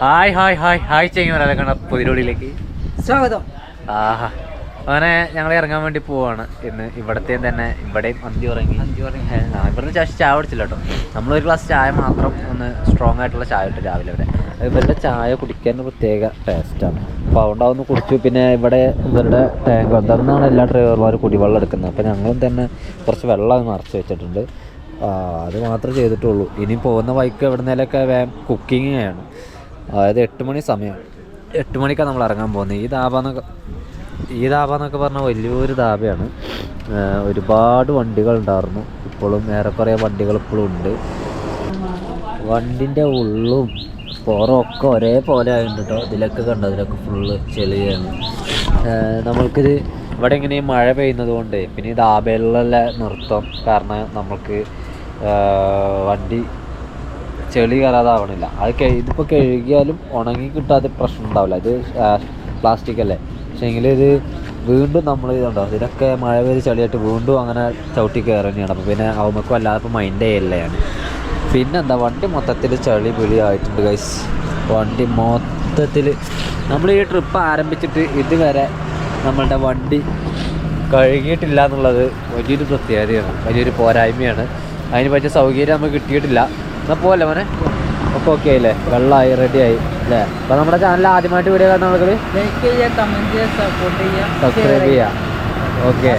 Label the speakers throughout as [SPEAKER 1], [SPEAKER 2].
[SPEAKER 1] Hi hi hi hi ചെയ്യുന്ന പുതിരോടിയിലേക്ക്
[SPEAKER 2] സ്വാഗതം.
[SPEAKER 1] ആഹാ. അങ്ങനെ ഞങ്ങൾ ഇറങ്ങാൻ വേണ്ടി പോവാണ്. ഇന്ന് ഇവിടത്തെയും തന്നെ ഇവിടെയും അന്തി ഉറങ്ങി. ഇവിടുന്ന് ചായ ചായ കുടിച്ചില്ല കേട്ടോ. നമ്മളൊരു ഗ്ലാസ് ചായ മാത്രം ഒന്ന് സ്ട്രോങ് ആയിട്ടുള്ള ചായ ഇട്ട് രാവിലെ ഇവിടെ ഇവരുടെ ചായ കുടിക്കാൻ പ്രത്യേക ടേസ്റ്റാണ് അപ്പോൾ അതുകൊണ്ട് അതൊന്ന് കുടിച്ചു. പിന്നെ ഇവിടെ ഇവരുടെ ടാങ്ക് അതെന്നാണ് എല്ലാ ഡ്രൈവർമാരും കുടിവെള്ളം എടുക്കുന്നത്. അപ്പോൾ ഞങ്ങളും തന്നെ കുറച്ച് വെള്ളം നിറച്ച് വെച്ചിട്ടുണ്ട്. അത് മാത്രമേ ചെയ്തിട്ടുള്ളൂ. ഇനി പോകുന്ന വൈക്ക് എവിടുന്നേലൊക്കെ വേഗം കുക്കിങ്ങാണ് അതായത് എട്ട് മണി സമയം. എട്ട് മണിക്കാണ് നമ്മൾ ഇറങ്ങാൻ പോകുന്നത്. ഈ ധാബ എന്നൊക്കെ ഈ ധാബ എന്നൊക്കെ പറഞ്ഞാൽ വലിയൊരു ധാബയാണ്. ഒരുപാട് വണ്ടികൾ ഉണ്ടായിരുന്നു. ഇപ്പോഴും ഏറെക്കുറെ വണ്ടികൾ ഇപ്പോഴും ഉണ്ട്. വണ്ടിന്റെ ഉള്ളും പുറമൊക്കെ ഒരേപോലെ ആയിട്ടുണ്ട് കേട്ടോ. ഇതിലൊക്കെ കണ്ടോ? ഇതിലൊക്കെ ഫുള്ള് ചെളിയാണ്. നമ്മൾക്കിത് ഇവിടെ ഇങ്ങനെ മഴ പെയ്യുന്നത് കൊണ്ട് പിന്നെ ഈ ധാബയിലുള്ള നൃത്തം കാരണം നമ്മൾക്ക് വണ്ടി ചെളി കയറാതാവണില്ല. അത് ഇതിപ്പോൾ കഴുകിയാലും ഉണങ്ങി കിട്ടാതെ പ്രശ്നം ഉണ്ടാവില്ല. ഇത് പ്ലാസ്റ്റിക് അല്ലേ? പക്ഷേങ്കിൽ ഇത് വീണ്ടും നമ്മൾ ഇതുണ്ടോ? ഇതിനൊക്കെ മഴ പെയ്ത് ചളിയായിട്ട് വീണ്ടും അങ്ങനെ ചവിട്ടി കയറുന്നതാണ്. അപ്പോൾ പിന്നെ അവർക്ക് വല്ലാതെ ഇപ്പോൾ മൈൻഡ് പിന്നെ എന്താ വണ്ടി മൊത്തത്തിൽ ചളി പിളി ആയിട്ടുണ്ട് ഗൈസ് വണ്ടി മൊത്തത്തിൽ നമ്മൾ ഈ ട്രിപ്പ് ആരംഭിച്ചിട്ട് ഇതുവരെ നമ്മളുടെ വണ്ടി കഴുകിയിട്ടില്ല എന്നുള്ളത് വലിയൊരു പ്രത്യേകതയാണ്. വലിയൊരു പോരായ്മയാണ്. അതിന് പറ്റിയ സൗകര്യം നമുക്ക് കിട്ടിയിട്ടില്ല. എന്നാൽ പോവല്ലേ മോനെ? ഒക്കെ ഓക്കെ ആയില്ലേ? വെള്ളമായി റെഡിയായി അല്ലേ? അപ്പോൾ നമ്മുടെ ചാനൽ ആദ്യമായിട്ട് വീഡിയോ കാണുന്ന ആളുകൾ
[SPEAKER 2] ലൈക്ക് ചെയ്യുക കമന്റ് ചെയ്യുക സപ്പോർട്ട് ചെയ്യുക
[SPEAKER 1] സബ്സ്ക്രൈബ് ചെയ്യാം ഓക്കെ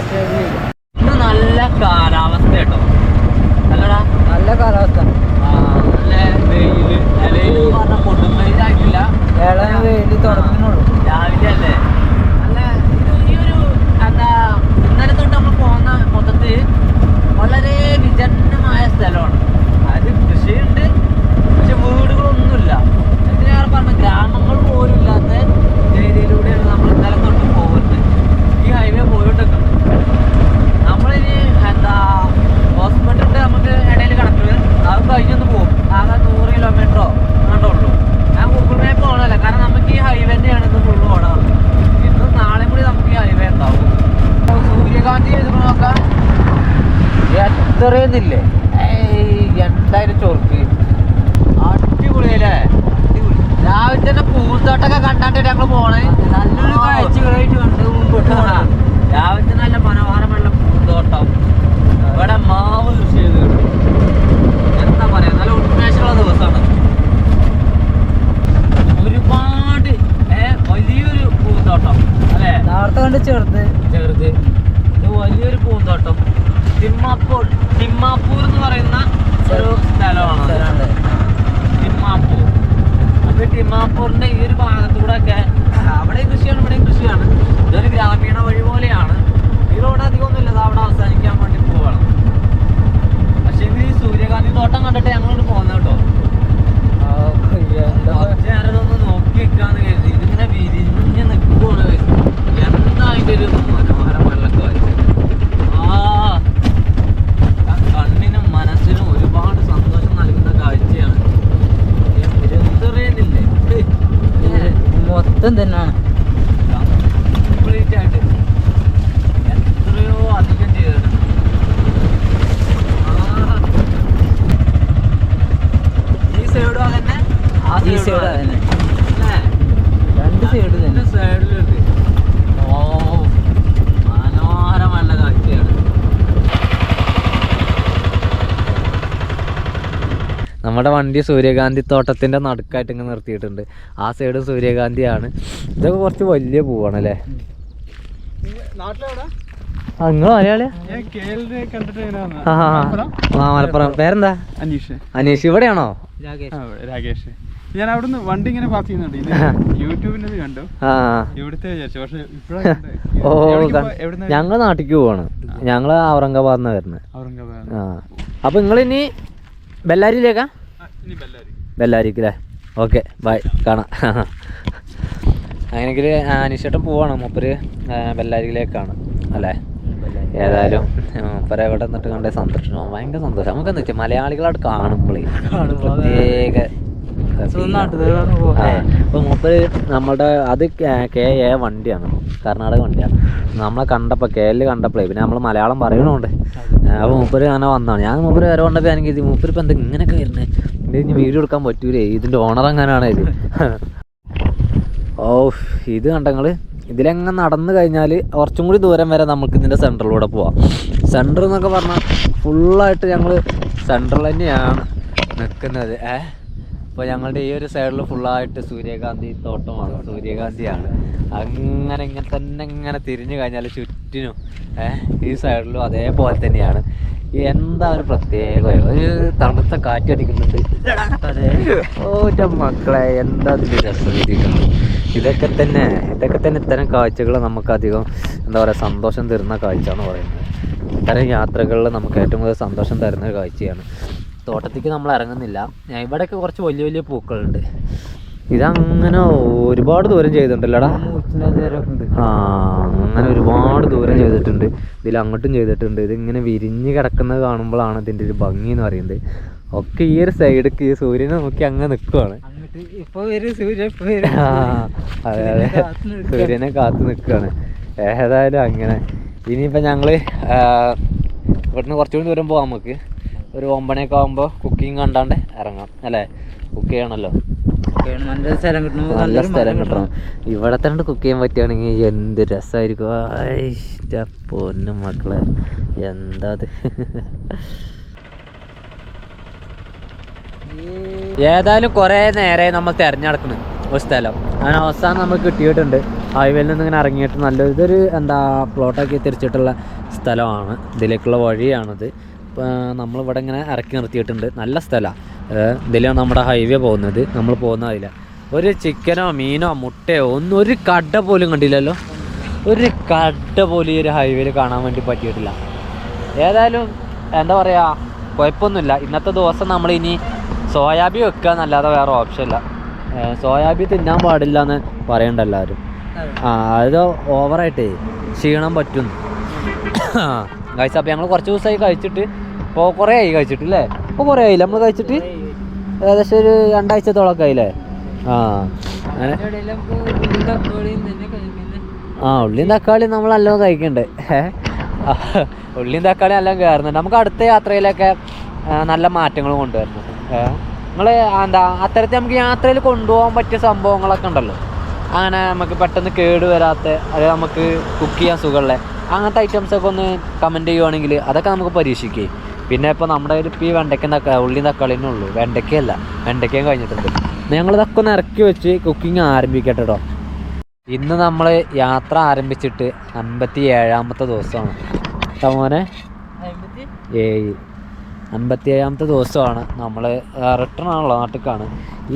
[SPEAKER 1] നല്ല കാലാവസ്ഥ കേട്ടോ. അല്ലടാ.
[SPEAKER 2] നല്ല കാലാവസ്ഥ.
[SPEAKER 1] നല്ല വെയിൽ. വെയിൽ പറഞ്ഞാൽ കൊടും വെയിലായിട്ടില്ല.
[SPEAKER 2] വെയിൽ തുടങ്ങുന്നുള്ളൂ
[SPEAKER 1] രാവിലെ അല്ലേ നല്ല ഇത് ഈ ഒരു എന്താ ഇന്നലെ തൊട്ട് നമ്മൾ പോകുന്ന മൊത്തത്തിൽ വളരെ വിജനമായ സ്ഥലമാണ് അത് കൃഷിയുണ്ട് പക്ഷെ വീടുകളൊന്നുമില്ല എന്തിനേറെ പറഞ്ഞ ഗ്രാമങ്ങൾ പോലും ഇല്ലാത്ത ഏരിയയിലൂടെയാണ് നമ്മൾ ഇന്നലെ തൊട്ട് പോകുന്നത് ഈ ഹൈവേ പോയിട്ടൊക്കെ നമ്മളിനി എന്താ ഹോസ്പിറ്റലിന്റെ നമുക്ക് ഇടയിൽ കിടക്കുന്നത് അത് കഴിഞ്ഞൊന്ന് പോകും ആകെ നൂറ് കിലോമീറ്ററോ അങ്ങോട്ടേ ഉള്ളൂ ഞാൻ ഗൂഗിൾ മാപ്പ് ഓണല്ല കാരണം നമുക്ക് ഈ ഹൈവേ തന്നെയാണ് ഇന്ന് ഫുള്ള് ഓടാറ് ഇന്നും നാളെ കൂടി നമുക്ക് ഈ ഹൈവേ ഉണ്ടാവും അപ്പോൾ സൂര്യകാന്തി ചെയ്തിട്ട് നോക്കാം എത്രയെന്നില്ലേ ഏയ് എന്തായാലും ചൊറുക്ക് അടിപൊളിയല്ലേ അടിപൊളി രാവിലെ തന്നെ പൂന്തോട്ടൊക്കെ കണ്ടാണ്ട് ഞങ്ങൾ പോണേ
[SPEAKER 2] നല്ലൊരു കാഴ്ചകളായിട്ട് കണ്ട് മുമ്പോട്ട്
[SPEAKER 1] ആ,
[SPEAKER 2] പോകണം
[SPEAKER 1] രാവിലത്തെ നല്ല മനോഹരമുള്ള പൂന്തോട്ടം ഇവിടെ മാവ് കൃഷി ചെയ്ത് എന്താ പറയാ നല്ല ഉന്മേഷമുള്ള ദിവസമാണ് ഒരുപാട് ഏ, വലിയൊരു പൂന്തോട്ടം അല്ലേ
[SPEAKER 2] നേരത്തെ കണ്ട് ചെറുത്
[SPEAKER 1] ചെറുത് ഇത് വലിയൊരു പൂന്തോട്ടം തിമ്മാപ്പൂർ. തിമ്മാപ്പൂർ എന്ന് പറയുന്ന ഒരു സ്ഥലമാണ്. തിമ്മാപ്പൂർ. അപ്പൊ ഈ തിമ്മാപ്പൂരിന്റെ ഈ ഒരു ഭാഗത്തൂടെ ഒക്കെ അവിടെ കൃഷിയാണ് ഇവിടെ കൃഷിയാണ്. ഇതൊരു ഗ്രാമീണ വഴി പോലെയാണ്. ഈ റോഡ് അധികമൊന്നുമില്ല ഇത് അവിടെ അവസാനിക്കാൻ വേണ്ടി പോവാണ്. പക്ഷെ ഇത് ഈ സൂര്യകാന്തി തോട്ടം കണ്ടിട്ട് ഞങ്ങളോട് പോകുന്ന കേട്ടോ. കുറച്ച് നേരം ഇതൊന്ന് നോക്കി നിൽക്കാന്ന് കരുതി. ഇതിങ്ങനെ വിരിഞ്ഞ് നിൽക്കുവാണ് എന്താ അതിന്റെ ഒരു മനോഹരമുള്ള കാര്യം ആ ആ കണ്ണിനും മനസ്സിനും ഒരുപാട് സന്തോഷം നൽകുന്ന കാഴ്ചയാണ് എന്തെറിയുന്നില്ലേ
[SPEAKER 2] മൊത്തം തന്നെയാണ്.
[SPEAKER 1] ഈ സൈഡ്
[SPEAKER 2] തന്നെ
[SPEAKER 1] അല്ലേ
[SPEAKER 2] രണ്ട് സൈഡ് തന്നെ
[SPEAKER 1] സൈഡിലുണ്ട് ഓ മനോഹരമല്ല കാഴ്ചയാണ് നമ്മുടെ വണ്ടി സൂര്യകാന്തി തോട്ടത്തിന്റെ നടുക്കായിട്ട് ഇങ്ങനെ നിർത്തിയിട്ടുണ്ട്. ആ സൈഡ് സൂര്യകാന്തിയാണ്. ഇതൊക്കെ കുറച്ച് വലിയ പൂവാണ് അല്ലേ? നിങ്ങൾ മലയാളിയാ? ആ, മലപ്പുറം? പേരെന്താ?
[SPEAKER 3] അനീഷ്.
[SPEAKER 1] അനീഷ്. ഇവിടെയാണോ?
[SPEAKER 2] രാകേഷ്.
[SPEAKER 3] ഞാൻ അവിടുന്ന് വണ്ടി ഇങ്ങനെ പാസ് ചെയ്യുന്നുണ്ട്. യൂട്യൂബിന്റെ കണ്ടു. ഇവിടുത്തെ വിചാരിച്ചു. പക്ഷെ
[SPEAKER 1] ഓ ഞങ്ങൾ നാട്ടിക്ക് പോവാണ്. ഞങ്ങൾ ഔറംഗാബാദ് വരുന്നത്.
[SPEAKER 3] ഔറംഗാബാദ്.
[SPEAKER 1] ആ. അപ്പൊ നിങ്ങൾ ഇനി ബെല്ലാരിയിലേക്കാ?
[SPEAKER 3] ആ, ഇനി ബെല്ലാരി
[SPEAKER 1] ബെല്ലാരിക്ക് അല്ലേ ഓക്കെ ബൈ കാണാം. അങ്ങനെങ്കിൽ അനിഷേട്ടൻ പോവാണ്. മൂപ്പര് ബെല്ലാരിയിലേക്കാണ് അല്ലേ? ഏതായാലും മൂപ്പരെ എവിടെ നിന്നിട്ട് കണ്ടേ? സന്തോഷം. ഭയങ്കര സന്തോഷം. നമുക്ക് എന്താ വെച്ചാൽ മലയാളികളായിട്ട് കാണുമ്പോഴേ പ്രത്യേക അപ്പൊ മൂപ്പര് നമ്മളുടെ അത് കെ എ വണ്ടിയാണ്. കർണാടക വണ്ടിയാണ്. നമ്മളെ കണ്ടപ്പോൾ കെ എല്ലിൽ കണ്ടപ്പോഴേ പിന്നെ നമ്മൾ മലയാളം പറയണോണ്ട്. അപ്പോൾ മൂപ്പര് അങ്ങനെ വന്നതാണ് ഞാൻ മൂപ്പര് വരെ കൊണ്ടപ്പോൾ എനിക്ക് മൂപ്പര് ഇപ്പം എന്താ ഇങ്ങനെയൊക്കെ വരുന്നത് ഇനി വീഡിയോ എടുക്കാൻ പറ്റൂലേ? ഇതിന്റെ ഓണർ എങ്ങനെയാണ് ഇത്? ഓ ഇത് കണ്ടങ്ങൾ ഇതിലെങ്ങനെ നടന്നു കഴിഞ്ഞാൽ കുറച്ചും കൂടി ദൂരം വരെ നമുക്ക് ഇതിന്റെ സെന്ററിലൂടെ പോവാം. സെന്റർ എന്നൊക്കെ പറഞ്ഞാൽ ഫുള്ളായിട്ട് ഞങ്ങൾ സെന്ററിൽ തന്നെയാണ് നിൽക്കുന്നത് ഏ? അപ്പോൾ ഞങ്ങളുടെ ഈ ഒരു സൈഡിൽ ഫുള്ളായിട്ട് സൂര്യകാന്തി തോട്ടമാണ് സൂര്യകാന്തിയാണ്. അങ്ങനെ ഇങ്ങനെ തന്നെ ഇങ്ങനെ തിരിഞ്ഞു കഴിഞ്ഞാൽ ചുറ്റിനും ഏ? ഈ സൈഡിലും അതേപോലെ തന്നെയാണ്. എന്താ ഒരു പ്രത്യേക ഒരു തണുത്ത കാറ്റടിക്കുന്നുണ്ട് ഓറ്റ മക്കളെ എന്താ അതിന്റെ രസഗതികൾ ഇതൊക്കെ തന്നെ ഇതൊക്കെ തന്നെ ഇത്തരം കാഴ്ചകൾ നമുക്കധികം എന്താ പറയുക സന്തോഷം തരുന്ന കാഴ്ച എന്ന് പറയുന്നത്. ഇത്തരം യാത്രകളിൽ നമുക്ക് ഏറ്റവും കൂടുതൽ സന്തോഷം തരുന്ന ഒരു കാഴ്ചയാണ്. തോട്ടത്തേക്ക് നമ്മൾ ഇറങ്ങുന്നില്ല. ഇവിടെയൊക്കെ കുറച്ച് വലിയ വലിയ പൂക്കളുണ്ട്. ഇതങ്ങനെ ഒരുപാട് ദൂരം ചെയ്തിട്ടുണ്ടല്ലോടാ. ആ അങ്ങനെ ഒരുപാട് ദൂരം ചെയ്തിട്ടുണ്ട്. ഇതിൽ അങ്ങോട്ടും ചെയ്തിട്ടുണ്ട്. ഇതിങ്ങനെ വിരിഞ്ഞ് കിടക്കുന്നത് കാണുമ്പോഴാണ് ഇതിന്റെ ഒരു ഭംഗി എന്ന് പറയുന്നത്. ഒക്കെ ഈ ഒരു സൈഡിക്ക് ഈ സൂര്യനെ നോക്കി അങ്ങ് നിൽക്കുവാണ് അതെ അതെ. സൂര്യനെ കാത്തു നിൽക്കുകയാണ് ഏതായാലും അങ്ങനെ. ഇനിയിപ്പോൾ ഞങ്ങൾ ഇവിടുന്ന് കുറച്ചുകൂടി ദൂരം പോവാം നമുക്ക്. ഒരു ഒമ്പണിയൊക്കെ ആകുമ്പോൾ കുക്കിംഗ് കണ്ടാണ്ട് ഇറങ്ങാം അല്ലേ? കുക്ക് ചെയ്യണമല്ലോ
[SPEAKER 2] നല്ല സ്ഥലം കിട്ടുമ്പോ
[SPEAKER 1] നല്ല സ്ഥലം കിട്ടണം. ഇവിടെ തന്നെ കുക്ക് ചെയ്യാൻ പറ്റുകയാണെങ്കിൽ എന്ത് രസമായിരിക്കും. പൊന്നും പൊന്നു മക്കളെ. എന്താ അത്? ഏതായാലും കുറേ നേരെ നമ്മൾ തിരഞ്ഞെടുക്കണം ഒരു സ്ഥലം. അങ്ങനെ അവസാനം നമുക്ക് കിട്ടിയിട്ടുണ്ട്. ഹൈവേയിൽ നിന്ന് ഇങ്ങനെ ഇറങ്ങിയിട്ട് നല്ല ഇതൊരു എന്താ പ്ലോട്ടാക്കി തിരിച്ചിട്ടുള്ള സ്ഥലമാണ്. ഇതിലേക്കുള്ള വഴിയാണിത്. ഇപ്പം നമ്മളിവിടെ ഇങ്ങനെ ഇറക്കി നിർത്തിയിട്ടുണ്ട്. നല്ല സ്ഥലമാണ് ഇതിലാണ് നമ്മുടെ ഹൈവേ പോകുന്നത്. നമ്മൾ പോകുന്ന അതില. ഒരു ചിക്കനോ മീനോ മുട്ടയോ ഒന്നും ഒരു കട പോലും കണ്ടില്ലല്ലോ. ഒരു കട പോലും ഈ ഒരു ഹൈവേയിൽ കാണാൻ വേണ്ടി പറ്റിയിട്ടില്ല. ഏതായാലും എന്താ പറയുക കുഴപ്പമൊന്നുമില്ല. ഇന്നത്തെ ദിവസം നമ്മൾ ഇനി സോയാബി വെക്കുക എന്നല്ലാതെ വേറെ ഓപ്ഷൻ ഇല്ല. സോയാബി തിന്നാൻ പാടില്ല എന്ന് പറയണ്ട എല്ലാവരും. ആ അത് ഓവറായിട്ടേ ക്ഷീണം പറ്റും. കഴിച്ച അപ്പോൾ ഞങ്ങൾ കുറച്ച് ദിവസമായി കഴിച്ചിട്ട് ഇപ്പോൾ കുറേ ആയി കഴിച്ചിട്ട് അല്ലേ ഇപ്പോൾ കുറേ ആയില്ല? നമ്മൾ കഴിച്ചിട്ട് ഏകദേശം ഒരു രണ്ടാഴ്ചത്തോളമൊക്കെ ആയില്ലേ? ആ. അങ്ങനെ. ആ ഉള്ളിയും തക്കാളിയും നമ്മൾ നല്ലോണം കഴിക്കണ്ടേ. ഉള്ളിയും തക്കാളിയും എല്ലാം കയറുന്നുണ്ട് നമുക്ക് അടുത്ത യാത്രയിലൊക്കെ നല്ല മാറ്റങ്ങൾ കൊണ്ടുവരുന്നു നിങ്ങൾ എന്താ അത്തരത്തിൽ നമുക്ക് യാത്രയിൽ കൊണ്ടുപോകാൻ പറ്റിയ സംഭവങ്ങളൊക്കെ ഉണ്ടല്ലോ. അങ്ങനെ നമുക്ക് പെട്ടെന്ന് കേട് വരാത്ത അത് നമുക്ക് കുക്ക് ചെയ്യാൻ സുഖമുള്ള അങ്ങനത്തെ ഐറ്റംസ് ഒക്കെ ഒന്ന് കമന്റ് ചെയ്യുവാണെങ്കിൽ അതൊക്കെ നമുക്ക് പരീക്ഷിക്കേ. പിന്നെ ഇപ്പോൾ നമ്മുടെ കയ്യിൽ ഇപ്പോൾ ഈ വെണ്ടയ്ക്ക ഉള്ളി ഉള്ളിയും തക്കാളിനെ ഉള്ളൂ. വെണ്ടയ്ക്കയല്ല. വെണ്ടയ്ക്കയും കഴിഞ്ഞിട്ടുണ്ട്. ഞങ്ങളിതൊക്കെ ഒന്ന് ഇറക്കി വെച്ച് കുക്കിംഗ് ആരംഭിക്കട്ടെ കേട്ടോ ഇന്ന് നമ്മൾ യാത്ര ആരംഭിച്ചിട്ട് അൻപത്തി ഏഴാമത്തെ ദിവസമാണ് മോനെ? ഏഴ് അൻപത്തി ഏഴാമത്തെ ദിവസമാണ്. നമ്മൾ റിട്ടേൺ ആണല്ലോ നാട്ടിലേക്കാണ്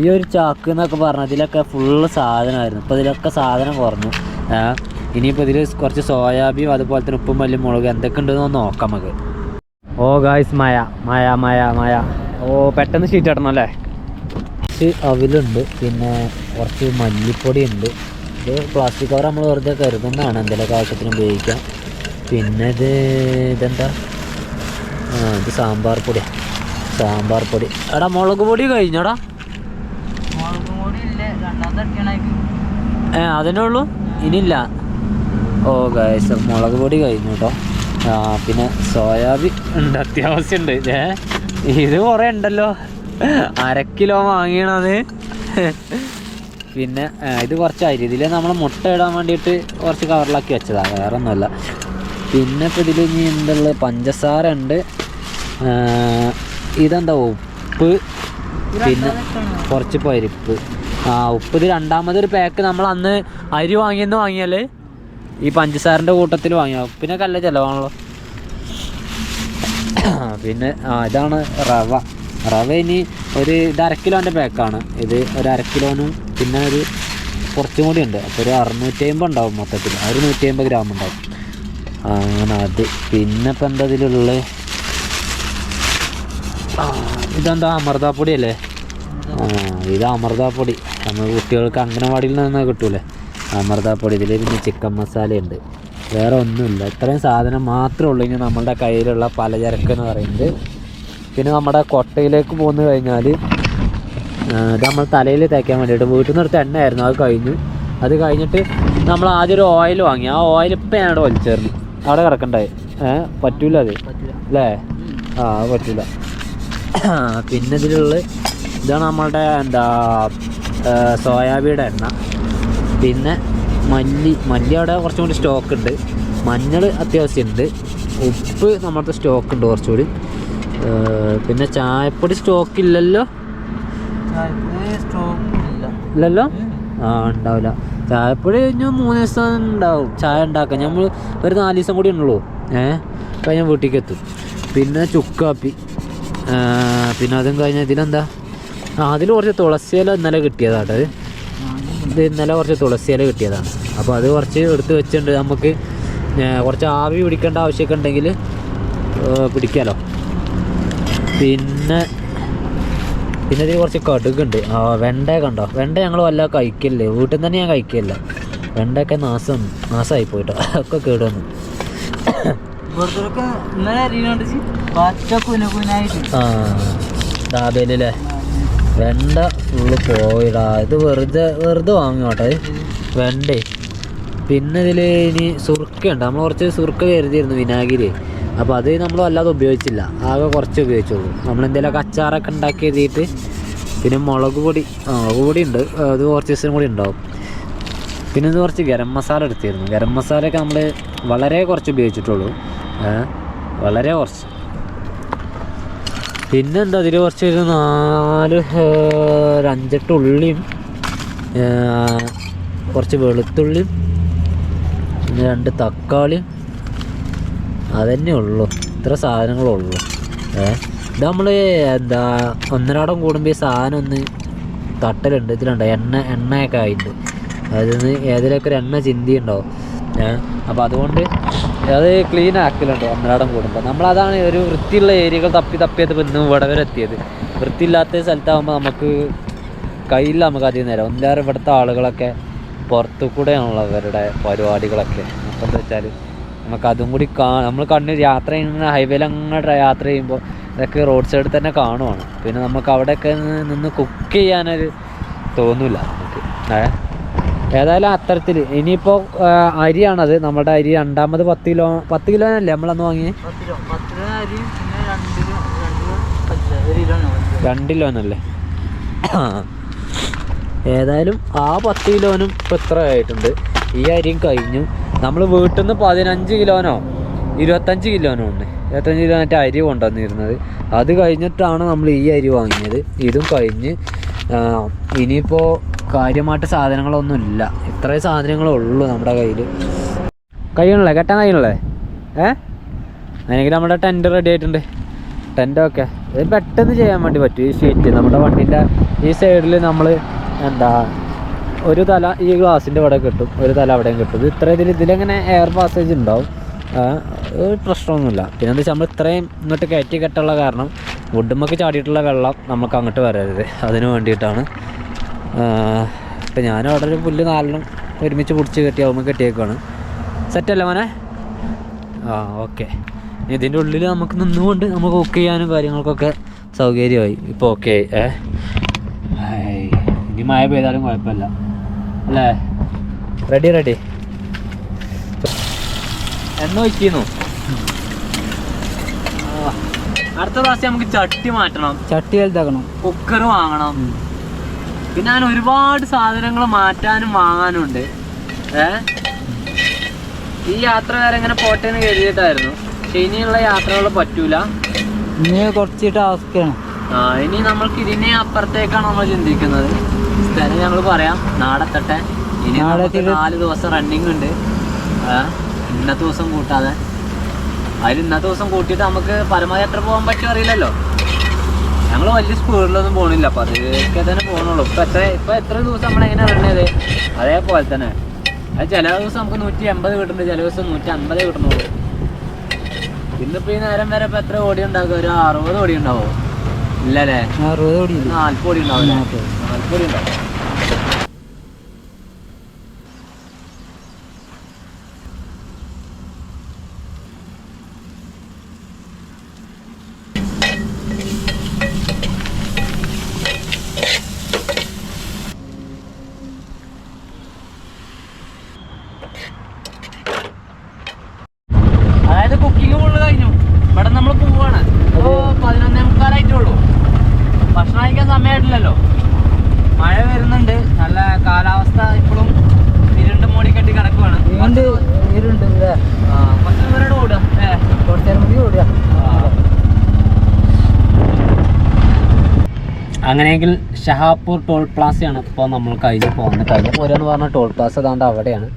[SPEAKER 1] ഈ ഒരു ചാക്ക് എന്നൊക്കെ പറഞ്ഞാൽ ഇതിലൊക്കെ ഫുള്ള് സാധനമായിരുന്നു. ഇപ്പോൾ ഇതിലൊക്കെ സാധനം കുറഞ്ഞു. ഇനിയിപ്പോൾ ഇതിൽ കുറച്ച് സോയാബീൻ അതുപോലെ തന്നെ ഉപ്പും മല്ലും മുളക് എന്തൊക്കെ ഉണ്ടെന്ന് നോക്കാം നമുക്ക്. ഓ ഗായ്സ് മായ മായ മായ മായ. ഓ പെട്ടെന്ന് ഷീറ്റ് ഇടണം അല്ലേ? അവിലുണ്ട് പിന്നെ കുറച്ച് മല്ലിപ്പൊടി ഉണ്ട് ഇത് പ്ലാസ്റ്റിക് കവർ നമ്മൾ വെറുതെ കരുതുന്നതാണ് എന്തെങ്കിലുമൊക്കെ ആവശ്യത്തിന് ഉപയോഗിക്കാം. പിന്നെ ഇത് ഇതെന്താ? ആ ഇത് സാമ്പാർ പൊടിയാ. സാമ്പാർ പൊടി. എടാ മുളക് പൊടി കഴിഞ്ഞോടാ. ഏ അതിനേ ഉള്ളൂ? ഇനിയില്ല. ഓ ഗായ്സ് മുളക് പൊടി കഴിഞ്ഞു കേട്ടോ ആ പിന്നെ സോയാബീൻ ഉണ്ട് അത്യാവശ്യം ഉണ്ട് ഏ ഇത് കുറേ ഉണ്ടല്ലോ. അര കിലോ വാങ്ങിയണത്. പിന്നെ ഇത് കുറച്ച് അരി. ഇതിൽ നമ്മൾ മുട്ട ഇടാൻ വേണ്ടിയിട്ട് കുറച്ച് കവറിലാക്കി വെച്ചതാണ് വേറെ ഒന്നുമല്ല പിന്നെ ഇപ്പോൾ ഇതിൽ ഇനി എന്തുള്ളത്? പഞ്ചസാര ഉണ്ട്. ഇതെന്താ ഉപ്പ്? പിന്നെ കുറച്ച് പരിപ്പ്. ആ ഉപ്പ് ഇത് രണ്ടാമതൊരു പാക്ക് നമ്മൾ അന്ന് അരി വാങ്ങിയെന്ന് വാങ്ങിയാൽ ഈ പഞ്ചസാരന്റെ കൂട്ടത്തിൽ വാങ്ങിയാൽ പിന്നെ കല്ല ചിലവാണല്ലോ. പിന്നെ ആ ഇതാണ് റവ. റവ ഇനി ഒരു ഇത് അര കിലോന്റെ പാക്കാണ് ഇത് ഒരു അര കിലോനും പിന്നെ ഒരു കുറച്ചും കൂടി ഉണ്ട്. അപ്പോൾ ഒരു അറുന്നൂറ്റി അമ്പത് ഉണ്ടാവും മൊത്തത്തിൽ. ഒരു നൂറ്റി അമ്പത് ഗ്രാം ഉണ്ടാവും. അങ്ങനെ അത്. പിന്നെ ഇപ്പം എന്താ ഇതിലുള്ളത് ഇതെന്താ? അമൃതാപ്പൊടി അല്ലേ? ആ ഇത് അമൃതാപ്പൊടി. നമ്മൾ കുട്ടികൾക്ക് അംഗനവാടിയിൽ നിന്ന് കിട്ടൂലേ? അമൃതാപ്പൊടി ഇതിൽ പിന്നെ ചിക്കൻ മസാലയുണ്ട്. വേറെ ഒന്നുമില്ല. ഇത്രയും സാധനം മാത്രമേ ഉള്ളൂ. ഇനി നമ്മളുടെ കയ്യിലുള്ള പലചരക്ക് എന്ന് പറയുന്നത്. പിന്നെ നമ്മുടെ കൊട്ടയിലേക്ക് പോന്നു കഴിഞ്ഞാൽ ഇത് നമ്മൾ തലയിൽ തേക്കാൻ വേണ്ടിയിട്ട് വീട്ടിൽ നിന്ന് എടുത്ത എണ്ണയായിരുന്നു. അത് കഴിഞ്ഞു. അത് കഴിഞ്ഞിട്ട് നമ്മൾ ആദ്യം ഒരു ഓയിൽ വാങ്ങി. ആ ഓയിൽ ഇപ്പം ഞാൻ അവിടെ വലിച്ചേർന്നു. അവിടെ കിടക്കണ്ടായി. ഏഹ് പറ്റൂല അത്. അല്ലേ? ആ പറ്റൂല. പിന്നെ ഇതിലുള്ള ഇതാണ് നമ്മളുടെ എന്താ സോയാബീടെ എണ്ണ. പിന്നെ മല്ലി മല്ലി അവിടെ കുറച്ചും കൂടി സ്റ്റോക്ക് ഉണ്ട്. മഞ്ഞൾ അത്യാവശ്യമുണ്ട്. ഉപ്പ് നമ്മുടെ സ്റ്റോക്ക് ഉണ്ട് കുറച്ചുകൂടി. പിന്നെ ചായപ്പൊടി സ്റ്റോക്ക് ഇല്ലല്ലോ?
[SPEAKER 2] സ്റ്റോക്ക്
[SPEAKER 1] ഇല്ലല്ലോ? ആ ഉണ്ടാവില്ല. ചായപ്പൊടി കഴിഞ്ഞ് മൂന്ന് ദിവസം ഉണ്ടാവും. ചായ ഉണ്ടാക്കാൻ. നമ്മൾ ഒരു നാല് ദിവസം കൂടി ഉള്ളൂ. അപ്പം കഴിഞ്ഞാൽ വീട്ടിലേക്ക് എത്തും പിന്നെ ചുക്കാപ്പി. പിന്നെ അതും കഴിഞ്ഞാൽ ഇതിലെന്താ അതിൽ കുറച്ച് തുളസിയില ഇന്നലെ കിട്ടിയതാട്ടോ. ഇത്. ഇന്നലെ കുറച്ച് തുളസി ഇല കിട്ടിയതാണ്. അപ്പോൾ അത് കുറച്ച് എടുത്ത് വെച്ചിട്ടുണ്ട്. നമുക്ക് കുറച്ച് ആവി പിടിക്കേണ്ട ആവശ്യമൊക്കെ ഉണ്ടെങ്കിൽ പിടിക്കാമല്ലോ പിന്നെ പിന്നെ ഇതിൽ കുറച്ച് കടുകുണ്ട്. ആ വെണ്ട കണ്ടോ? വെണ്ട ഞങ്ങൾ വല്ല കഴിക്കില്ലേ? വീട്ടിൽ നിന്ന് തന്നെ ഞാൻ കഴിക്കില്ല. വെണ്ടയൊക്കെ നാശം നാശമായി പോയിട്ടോ. ഒക്കെ കേടുവന്നു. ആ ദാബേലല്ലേ വെണ്ട ഫുള്ള് പോയിടാ. ഇത് വെറുതെ വെറുതെ വാങ്ങും കേട്ടോ വെണ്ടേ. പിന്നെ ഇതിൽ ഇനി സുർക്കയുണ്ട് നമ്മൾ കുറച്ച് സുർക്ക കരുതിയിരുന്നു വിനാഗിരി. അപ്പോൾ അത് നമ്മൾ വല്ലാതെ ഉപയോഗിച്ചില്ല. ആകെ കുറച്ച് ഉപയോഗിച്ചുള്ളൂ. നമ്മൾ എന്തെങ്കിലുമൊക്കെ അച്ചാറൊക്കെ ഉണ്ടാക്കി എഴുതിയിട്ട് പിന്നെ മുളക് പൊടി മുളക് പൊടി ഉണ്ട്. അത് കുറച്ച് ദിവസം കൂടി ഉണ്ടാവും. പിന്നെ ഇത് കുറച്ച് ഗരം മസാല എടുത്തിരുന്നു. ഗരം മസാലയൊക്കെ നമ്മൾ വളരെ കുറച്ച് ഉപയോഗിച്ചിട്ടുള്ളൂ. വളരെ കുറച്ച്. പിന്നെ എന്താ അതിൽ കുറച്ച് ഒരു നാല് ഒരഞ്ചെട്ട് ഉള്ളിയും കുറച്ച് വെളുത്തുള്ളിയും പിന്നെ രണ്ട് തക്കാളിയും. അതന്നെ ഉള്ളൂ. ഇത്ര സാധനങ്ങളുള്ളൂ. ഏ ഇത് നമ്മൾ എന്താ ഒന്നരാടം കൂടുമ്പോൾ ഈ സാധനം ഒന്ന് തട്ടലുണ്ട്. ഇതിലുണ്ട്? എണ്ണ എണ്ണയൊക്കെ ആയിട്ട്. അതിൽ നിന്ന് ഏതിലൊക്കെ ഒരു എണ്ണ ചിന്തിയുണ്ടാവും ഏ അപ്പോൾ അതുകൊണ്ട് അത് ക്ലീൻ ആക്കലുണ്ട് ഒന്നരാടം കൂടുമ്പോൾ നമ്മളതാണ് ഒരു വൃത്തിയുള്ള ഏരിയകൾ തപ്പി തപ്പിയത് ഇന്ന് ഇവിടെ വരെ എത്തിയത്. വൃത്തിയില്ലാത്ത സ്ഥലത്താകുമ്പോൾ നമുക്ക് കയ്യില്ല നമുക്ക് അധികം നേരം. ഒന്നിലേറെ ഇവിടുത്തെ ആളുകളൊക്കെ പുറത്തു കൂടെയാണുള്ളവരുടെ പരിപാടികളൊക്കെ. അപ്പോൾ എന്താ വെച്ചാൽ നമുക്ക് അതും കൂടി കാ നമ്മൾ കണ്ണ് യാത്ര ചെയ്യുന്ന ഹൈവേയിൽ അങ്ങോട്ട് യാത്ര ചെയ്യുമ്പോൾ ഇതൊക്കെ റോഡ് സൈഡിൽ തന്നെ കാണുവാണ്. പിന്നെ നമുക്ക് അവിടെയൊക്കെ നിന്ന് കുക്ക് ചെയ്യാനൊരു തോന്നില്ല നമുക്ക്. ഏ? ഏതായാലും അത്തരത്തിൽ. ഇനിയിപ്പോൾ അരിയാണത്. നമ്മുടെ അരി രണ്ടാമത് പത്ത് കിലോ പത്ത് കിലോനല്ലേ നമ്മളന്ന് വാങ്ങിയത്
[SPEAKER 2] രണ്ട്
[SPEAKER 1] കിലോനല്ലേ ഏതായാലും ആ പത്ത് കിലോനും ഇപ്പൊ ഇത്ര ആയിട്ടുണ്ട്. ഈ അരിയും കഴിഞ്ഞു. നമ്മൾ വീട്ടിൽ നിന്ന് പതിനഞ്ച് കിലോനോ ഇരുപത്തഞ്ച് കിലോനോ ഉണ്ട്. ഇരുപത്തഞ്ച് കിലോ മറ്റേ അരി കൊണ്ടുവന്നിരുന്നത്. അത് കഴിഞ്ഞിട്ടാണ് നമ്മൾ ഈ അരി വാങ്ങിയത്. ഇതും കഴിഞ്ഞ് ഇനിയിപ്പോൾ കാര്യമായിട്ട് സാധനങ്ങളൊന്നും ഇല്ല. ഇത്രയും സാധനങ്ങളേ ഉള്ളൂ നമ്മുടെ കയ്യിൽ കഴിയണല്ലേ? കെട്ടാൻ കഴിയണല്ലേ? ഏ? അല്ലെങ്കിൽ നമ്മുടെ ടെന്റ് റെഡി ആയിട്ടുണ്ട്. ടെന്റൊക്കെ ഇത് പെട്ടെന്ന് ചെയ്യാൻ വേണ്ടി പറ്റും ഈ ഷീറ്റ് നമ്മുടെ വണ്ടിന്റെ ഈ സൈഡിൽ നമ്മൾ എന്താ ഒരു തല ഈ ഗ്ലാസിന്റെ ഇവിടെ കിട്ടും. ഒരു തല അവിടെയും കിട്ടും. ഇത് ഇത്ര ഇതിൽ ഇതിലെങ്ങനെ എയർ പാസേജ് ഉണ്ടാവും. പ്രശ്നമൊന്നുമില്ല. പിന്നെ എന്താ വെച്ചാൽ നമ്മൾ ഇത്രയും ഇങ്ങോട്ട് കയറ്റി കെട്ടുള്ള കാരണം വുഡുമ്മക്ക് ചാടിയിട്ടുള്ള വെള്ളം നമുക്ക് അങ്ങോട്ട് വരരുത്. അതിന് വേണ്ടിയിട്ടാണ് ഇപ്പം ഞാൻ അവിടെ ഒരു പുല്ല് നാലെണ്ണം ഒരുമിച്ച് പിടിച്ച് കെട്ടി ആവുമ്പോൾ കെട്ടിയേക്കാണ് സെറ്റല്ലേ മോനെ? ആ ഓക്കെ ഇതിന്റെ ഉള്ളിൽ നമുക്ക് നിന്നുകൊണ്ട് നമുക്ക് കുക്ക് ചെയ്യാനും കാര്യങ്ങൾക്കൊക്കെ സൗകര്യമായി. ഇപ്പോൾ ഓക്കെ ഏ. ഇനി മഴ പെയ്താലും കുഴപ്പമില്ല. അല്ലേ? റെഡി റെഡി എണ്ണ ഒഴിക്കുന്നു അടുത്ത പ്രാവശ്യം നമുക്ക് ചട്ടി മാറ്റണം.
[SPEAKER 2] ചട്ടി വലുതാക്കണം.
[SPEAKER 1] കുക്കർ വാങ്ങണം. പിന്നെ ഞാൻ ഒരുപാട് സാധനങ്ങൾ മാറ്റാനും വാങ്ങാനും ഉണ്ട് ഏ? ഈ യാത്ര വരെ ഇങ്ങനെ പോട്ടെ എന്ന് കരുതിയിട്ടായിരുന്നു. പക്ഷെ ഇനിയുള്ള യാത്രകൾ പറ്റൂല.
[SPEAKER 2] ഇനി കുറച്ച് ടാസ്ക്കാണ്
[SPEAKER 1] ആ ഇനി നമ്മൾക്ക് ഇതിനെ അപ്പുറത്തേക്കാണ് നമ്മൾ ചിന്തിക്കുന്നത്. സ്ഥലം ഞങ്ങൾ പറയാം. നാടെത്തട്ടെ ഇനി നാല് ദിവസം റണ്ണിങ് ഉണ്ട്. ഇന്നത്തെ ദിവസം കൂട്ടാതെ. അതിൽ ഇന്നത്തെ ദിവസം കൂട്ടിയിട്ട് നമുക്ക് പരമാവധി എത്ര പോകാൻ പറ്റും അറിയില്ലല്ലോ. ഞങ്ങൾ വലിയ സ്കൂളിലൊന്നും പോകണില്ല അപ്പൊ അതൊക്കെ തന്നെ പോകണുള്ളൂ ഇപ്പൊ എത്ര ഇപ്പൊ എത്ര ദിവസം നമ്മൾ എങ്ങനെ റൺ ചെയ്തേ അതേപോലെ തന്നെ. അത് ചില ദിവസം നമുക്ക് നൂറ്റി എൺപത് കിട്ടുന്നുണ്ട് ചില ദിവസം നൂറ്റി അൻപതേ കിട്ടുന്നുള്ളൂ ഇന്നിപ്പോ ഈ നേരം വരെ ഇപ്പൊ എത്ര ഓടി ഉണ്ടാകും? ഒരു അറുപത് ഓടി ഉണ്ടാവോ. ഇല്ലല്ലേ?
[SPEAKER 2] അറുപത് ഓടി
[SPEAKER 1] നാൽപ്പത് ഓടി
[SPEAKER 2] ഉണ്ടാവും.
[SPEAKER 1] നാൽപ്പത് ഓടി ഉണ്ടാവും. അതായത് കുക്കിംഗ് ഫുള്ള് കഴിഞ്ഞു. ഇവിടെ നമ്മൾ പോവാണ്. ഓ പതിനൊന്നേ മുക്കാലായിട്ടുള്ളൂ. ഭക്ഷണം കഴിക്കാൻ സമയമായിട്ടില്ലല്ലോ മഴ വരുന്നുണ്ട്. നല്ല കാലാവസ്ഥ ഇപ്പോഴും ഇരുണ്ട് മൂടിക്കെട്ടി കിടക്കുവാണ്.
[SPEAKER 2] ഇരുണ്ട്
[SPEAKER 1] കുറച്ച് ദൂരം ഏ.
[SPEAKER 2] കൂടി ഓടുക.
[SPEAKER 1] അങ്ങനെയെങ്കിൽ ഷഹാപ്പൂർ ടോൾ പ്ലാസയാണ് ഇപ്പോൾ നമ്മൾ കഴിഞ്ഞ് പോകുന്നത് കഴിഞ്ഞ പോരെന്ന് പറഞ്ഞ ടോൾ പ്ലാസ് അതാണ്ട് അവിടെയാണ്.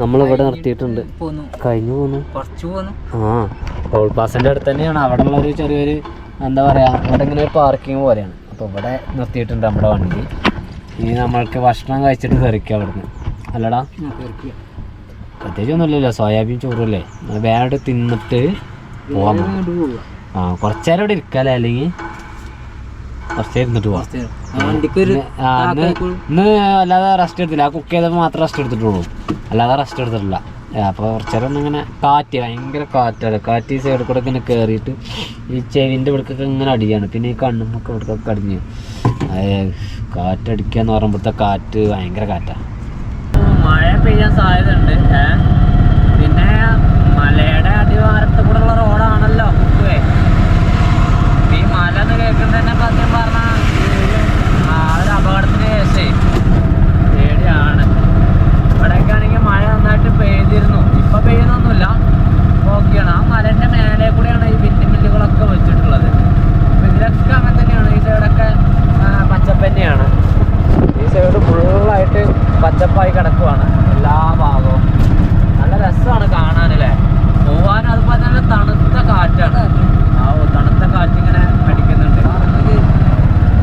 [SPEAKER 1] നമ്മൾ ഇവിടെ നിർത്തിയിട്ടുണ്ട് കഴിഞ്ഞു പോന്നു.
[SPEAKER 2] കുറച്ചു പോന്നു.
[SPEAKER 1] ആ. ടോൾ പ്ലാസിന്റെ അടുത്ത് തന്നെയാണ്. അവിടെ ഉള്ള ഒരു ചെറിയൊരു എന്താ പറയാ അവിടെ ഇങ്ങനെ ഒരു പാർക്കിംഗ് പോലെയാണ്. അപ്പോൾ ഇവിടെ നിർത്തിയിട്ടുണ്ട് നമ്മുടെ വണ്ടി. ഇനി നമ്മൾക്ക് ഭക്ഷണം കഴിച്ചിട്ട് കയറിക്കാം അവിടുന്ന് അല്ലടാ. പ്രത്യേകിച്ച് ഒന്നുമില്ലല്ലോ. സോയാബീൻ ചോറല്ലേ വേറെ തിന്നിട്ട് പോവാം. ആ കുറച്ചേരം ഇവിടെ ഇരിക്കാല്ലേ അല്ലെങ്കിൽ? പോവാം
[SPEAKER 2] ഒരു
[SPEAKER 1] ആ, ഇന്ന് അല്ലാതെ റെസ്റ്റ് എടുത്തില്ല. ആ കുക്ക് ചെയ്തപ്പോൾ മാത്രം റെസ്റ്റ് എടുത്തിട്ടുള്ളൂ. അല്ലാതെ റെസ്റ്റ് എടുത്തിട്ടില്ല. അപ്പോൾ കുറച്ച് നേരം ഇങ്ങനെ കാറ്റ് ഭയങ്കര കാറ്റാണ്. കാറ്റ് ഈ സൈഡിൽ കൂടെ ഇങ്ങനെ കയറിയിട്ട് ഈ ചെവിന്റെ ഇവിടേക്കൊക്കെ ഇങ്ങനെ അടിയാണ്. പിന്നെ ഈ കണ്ണുമൊക്കെ ഇവിടേക്കൊക്കെ അടിഞ്ഞു. കാറ്റടിക്കുക എന്ന് പറയുമ്പോഴത്തെ കാറ്റ് ഭയങ്കര കാറ്റാണ് മഴ പെയ്യാൻ സാധ്യത ഉണ്ട് പിന്നെ മലയുടെ അടിവാരത്ത് കൂടെ ഉള്ള റോഡാണല്ലോ കുക്കുവേ ഈ മല എന്ന് കേൾക്കുന്നത് തന്നെ സത്യം പറഞ്ഞാൽ ആ ഒരു അപകടത്തിന് ശേഷേ പേടിയാണ് ഇവിടെയൊക്കെ ആണെങ്കിൽ മഴ നന്നായിട്ട് പെയ്തിരുന്നു ഇപ്പൊ പെയ്യുന്നൊന്നുമില്ല ഓക്കെയാണ് ആ മലന്റെ മേലെ കൂടെയാണ് ഈ വിൻഡിമില്ലുകളൊക്കെ വെച്ചിട്ടുള്ളത് അപ്പൊ ഇതിലൊക്കെ അങ്ങനെ തന്നെയാണ് ഈ സൈഡൊക്കെ പച്ചപ്പ് തന്നെയാണ് ഈ സൈഡ് ഫുള്ളായിട്ട് പച്ചപ്പായി കിടക്കുവാണ് എല്ലാ ഭാഗവും നല്ല രസമാണ് കാണാനല്ലേ പോവാനും അതുപോലെ തന്നെ തണുത്ത കാറ്റാണ് ആ ഓ, തണുത്ത കാറ്റ് ഇങ്ങനെ അടിക്കുന്നുണ്ട്